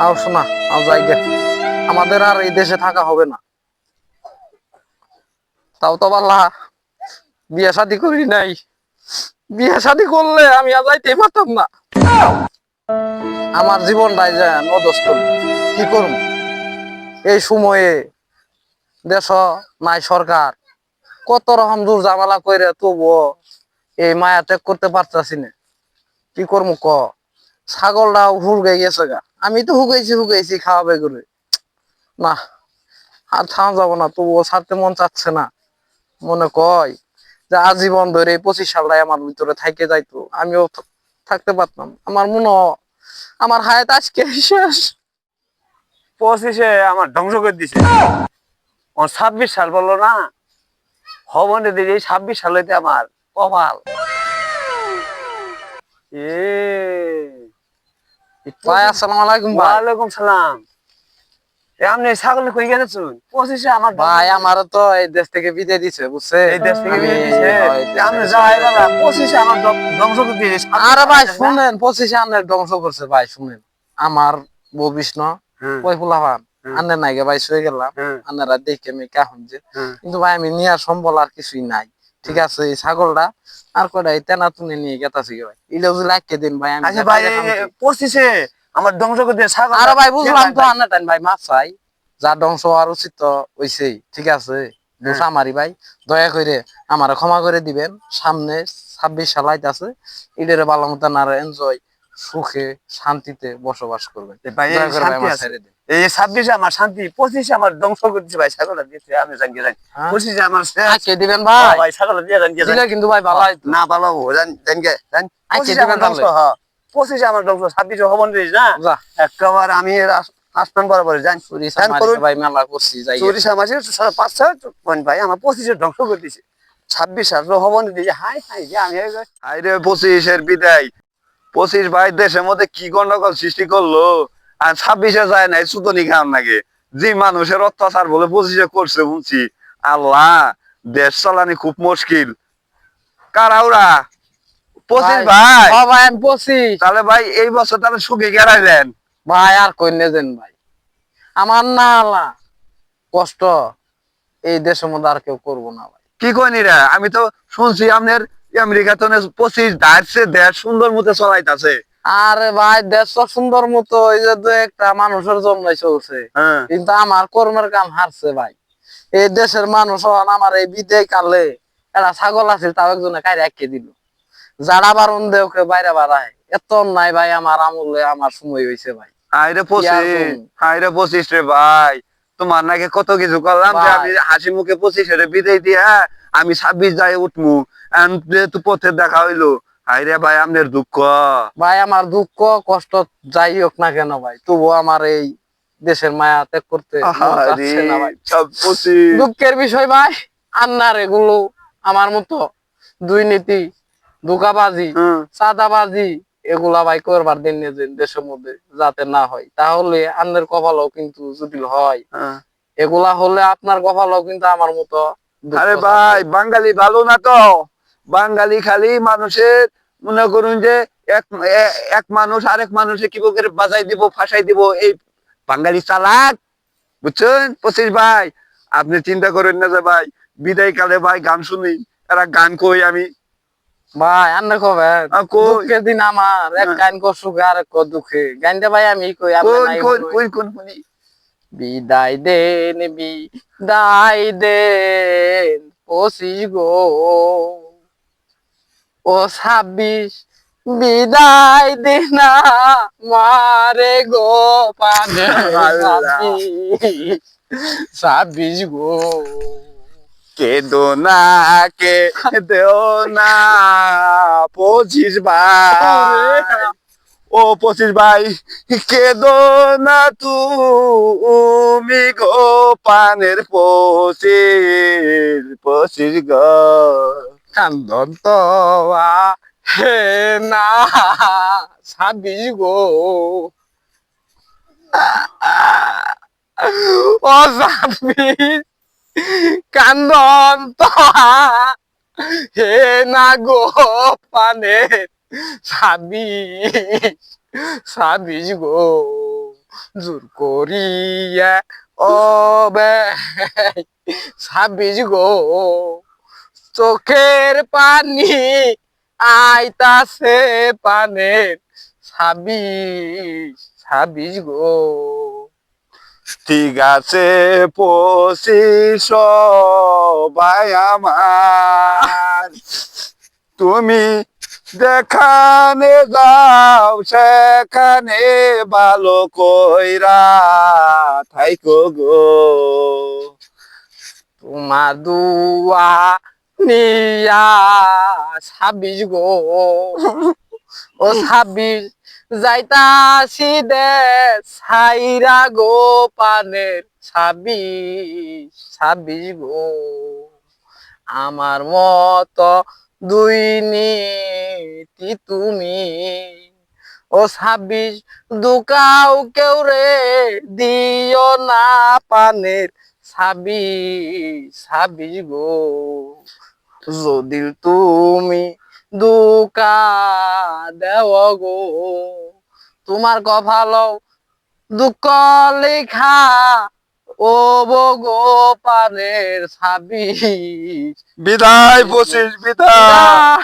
আও শোনা, আও যাই গে। আমাদের আর এই দেশে থাকা হবে না। তাও তো পাল্লা বিয়ে শাদি করি নাই। বিয়ে শাদি করলে আমি আর যাইতেই পারতাম না। আমার জীবনটাই যে নদস্ত কি করব এই সময়ে দেশ নাই সরকার। কত রকম দূর জামালা করে তবুও এই মায়া ত্যাগ করতে পারতাছি না। কি করব ক? ছাগলটাও হুরগে গেছে গা। আমি তো হুগাইছি হুগাইছি, খাওয়াবে করে না, আর থামা যাব না, তবুও ছাড়তে মন চাচ্ছে না। মনে কয় যে আজীবন ধরে পঁচিশ সালটাই আমার ভিতরে থাইকে যাইতো। আমিও থাকতে পারতাম। আমার মনে আমার হায়াত আজকে শেষ। পঁচিশে আমার ধ্বংস করে দিছে। ও ছাব্বিশ সাল বলল না, হবনে দিদি ছাব্বিশ সাল হইতে আমার কপাল। এ ভাই আসসালামু আলাইকুম ভাই। ওয়ালাইকুম সালাম। আপনি ছাগল কই গেছেন পঁচিশে আমার ভাই আমার তো এই দেশ থেকে বিদায় দিছে বুঝছে? এই দেশ থেকে আমি- দিছে। হয়, এই দেশ আপনি যাই বাবা পঁচিশে আমার ধ্বংস করে দিয়েছে। আরে ভাই শুনেন পঁচিশে আন্নের ধ্বংস করছে ভাই শুনেন। আমার বউ বিষ্ণু হ্যাঁ, ওই ফুলাভান হুম। নাইগে ভাই শুয়ে গেলাম। হ্যাঁ, আন্নারা দেখে আমি কাহন যে হ্যাঁ। কিন্তু ভাই আমি নিয়ে সম্বল আর কিছুই নাই। ঠিক আছে এই ছাগলটা আর কটা এই তেনা তুলে নিয়ে গেতাছি ভাই। ইলে যদি লাইকে দিন ভাই আমি আচ্ছা ভাই পঁচিশে আমার ধ্বংস করে দিয়ে ছাগল আরে ভাই বুঝলাম তো আন্না টাইম ভাই মাছ চাই। যা ধ্বংস হওয়ার উচিত তো হইছেই ঠিক আছে? দোষ মারি ভাই দয়া করে আমার ক্ষমা করে দিবেন। সামনে ছাব্বিশ সালাইত আছে ইডের ভালো মতন আর এনজয় সুখে শান্তিতে বসবাস করবেন। এই ছাব্বিশে আমার শান্তি পঁচিশে আমার ধ্বংস করে দিচ্ছে ভাই ছাগলটা দিয়েছে আমি জানি জানি হ্যাঁ? পঁচিশে আমার আজকে দিবেন ভাই? দিয়ে জানি দিলে কিন্তু ভাই ভালো না ভালো জান জান। দিবেন ধ্বংস হ্যাঁ। পঁচিশে আমার ধ্বংস ছাব্বিশে হবন দিস না একেবারে আমি আসমান বরাবর জান। ভাই মেলা করছি যাই চল্লিশ মাসে পাঁচ ছয় বোন ভাই আমার পঁচিশে ধ্বংস করে দিছে। ছাব্বিশ সাল হবন দিয়েছে হাই হাই যে আমি হাই রে পঁচিশের বিদায়। পঁচিশ ভাই দেশের মধ্যে কি গন্ডগোল সৃষ্টি করল? আর ছাব্বিশে যায় নাই সুতনি খান নাকি? যে মানুষের অত্যাচার বলে পঁচিশে করছে শুনছি। আল্লাহ দেশ চালানি খুব মুশকিল। কারা ওরা? পঁচিশ ভাই বসি তাহলে ভাই এই বছর তাহলে সুখে গেড়াইলেন ভাই আর কই ভাই? আমার না কষ্ট। এই দেশের মধ্যে আর কেউ করব না ভাই। কি কইনি রে? আমি তো শুনছি আপনার আমেরিকা তো পঁচিশ দাঁড়ছে দেশ সুন্দর মতো চলাইতাছে। আরে ভাই দেশ সুন্দর মতো এই যে দু একটা মানুষের জন্য চলছে। হ্যাঁ। কিন্তু আমার কর্মের কাম হারছে ভাই। এই দেশের মানুষ আমার এই বিদেয় কালে একটা ছাগল আছে তাও একজনে কাইরে একে দিল। যারা বারণ দেওকে বাইরে বাড়ায়। এত নাই ভাই আমার আমলে আমার সময় হয়েছে ভাই। আইরে পঁচিশ আইরে পঁচিশ রে ভাই। তোমার নাকি কত কিছু করলাম যে আমি হাসি মুখে পঁচিশ রে বিদায় দিয়া আমি ছাব্বিশ যাই উঠমু। যেহেতু পথে দেখা হইল আইরে ভাই আপনার দুঃখ। ভাই আমার দুঃখ কষ্ট যাই হোক না কেন ভাই তবু আমার এই দেশের মায়া ত্যাগ করতে দুঃখের বিষয় ভাই আন্নার এগুলো আমার মতো দুই নীতি ধোকাবাজি চাঁদাবাজি এগুলা ভাই করবার দিন দেশের মধ্যে যাতে না হয়। তাহলে আন্নের কপালও কিন্তু জটিল হয়। হ্যাঁ। এগুলা হলে আপনার কপালও কিন্তু আমার মতো আরে ভাই বাঙালি ভালো না তো? বাঙালি খালি মানুষের মনে করুন যে এক এক মানুষ আরেক মানুষে কি করে বাজাই দিব ফাঁসাই দিব এই বাঙালি চালাক বুঝছেন? পঁচিশ ভাই আপনি চিন্তা করেন না যে ভাই বিদায় কালে ভাই গান শুনি এরা গান কই আমি? ভাই আন্নে কই? দুঃখের দিন আমার এক হ্যাঁ। গান কর সুখে আর এক দুঃখে। গানটা ভাই আমি কই কোন কোন কোন কোন শুনি? বিদায় দেন বিদায় দেন পঁচিশ গো। ও ছাব্বিশ, বিদায় দে না মারে গো ছাব্বিশ গো। কেদো না কে দেও না, পঁচিশ ভাই। ও পঁচিশ ভাই, কেদো না তুমি গো পানের পঁচিশ পঁচিশ গো। কান্দন তো হে না ছাব্বিশ গো। ও ছাব্বিশ কান্দন তো হে না গো পানে। ছাব্বিশ ছাব্বিশ গো, জোর করিয়া ও বে ছাব্বিশ গো। চোখের পানি আইতাছে পানের ছাব্বিশ ছাব্বিশ গো। ঠিক আছে পঁচিশ ভাই আমার। তুমি যেখানে যাও, সেখানে ভালো কইরা থাইকো গো। তোমার দুয়া নিয়া ছাব্বিশ গো। ও ছাব্বিশ যাইতাছি দে ছাইরা গো পানের ছাব্বিশ ছাব্বিশ গো। আমার মতো দুই নীতি তুমি। ও ছাব্বিশ দুকাও কেউ রে দিও না পানের ছাব্বিশ ছাব্বিশ গো। যদি তুমি দুকা দেও গো তোমার কপাল দুঃখ লেখা ও বগো পানের সাবি বিদায় বসিস বিদায়।